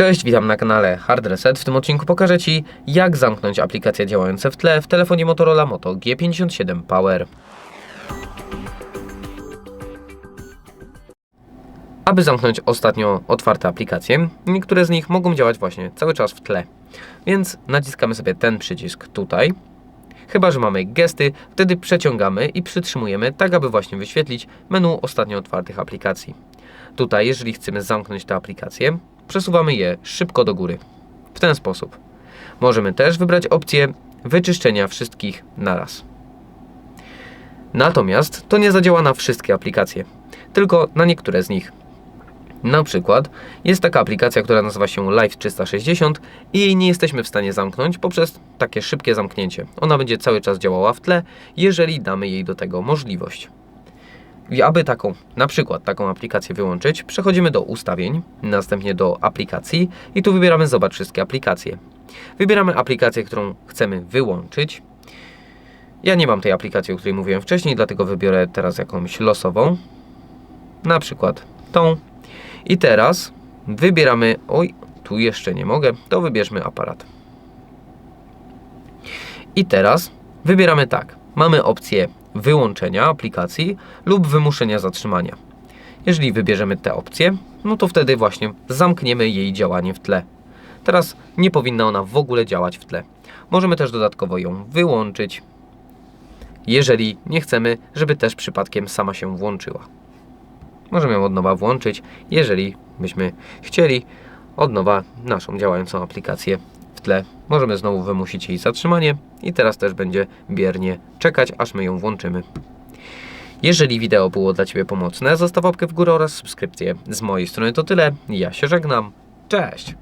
Cześć, witam na kanale Hard Reset. W tym odcinku pokażę Ci, jak zamknąć aplikacje działające w tle w telefonie Motorola Moto G57 Power. Aby zamknąć ostatnio otwarte aplikacje, niektóre z nich mogą działać właśnie cały czas w tle. Więc naciskamy sobie ten przycisk tutaj. Chyba, że mamy gesty, wtedy przeciągamy i przytrzymujemy, tak aby właśnie wyświetlić menu ostatnio otwartych aplikacji. Tutaj, jeżeli chcemy zamknąć te aplikacje, przesuwamy je szybko do góry. W ten sposób. Możemy też wybrać opcję wyczyszczenia wszystkich naraz. Natomiast to nie zadziała na wszystkie aplikacje, tylko na niektóre z nich. Na przykład jest taka aplikacja, która nazywa się Live 360 i jej nie jesteśmy w stanie zamknąć poprzez takie szybkie zamknięcie. Ona będzie cały czas działała w tle, jeżeli damy jej do tego możliwość. Aby taką, na przykład taką aplikację wyłączyć, przechodzimy do ustawień, następnie do aplikacji i tu wybieramy zobacz wszystkie aplikacje. Wybieramy aplikację, którą chcemy wyłączyć. Ja nie mam tej aplikacji, o której mówiłem wcześniej, dlatego wybiorę teraz jakąś losową. Na przykład tą. I teraz wybieramy, oj, tu jeszcze nie mogę, to wybierzmy aparat. I teraz wybieramy tak. Mamy opcję wyłączenia aplikacji lub wymuszenia zatrzymania. Jeżeli wybierzemy tę opcję, no to wtedy właśnie zamkniemy jej działanie w tle. Teraz nie powinna ona w ogóle działać w tle. Możemy też dodatkowo ją wyłączyć, jeżeli nie chcemy, żeby też przypadkiem sama się włączyła. Możemy ją od nowa włączyć, jeżeli byśmy chcieli od nowa naszą działającą aplikację tle. Możemy znowu wymusić jej zatrzymanie i teraz też będzie biernie czekać, aż my ją włączymy. Jeżeli wideo było dla Ciebie pomocne, zostaw łapkę w górę oraz subskrypcję. Z mojej strony to tyle. Ja się żegnam. Cześć!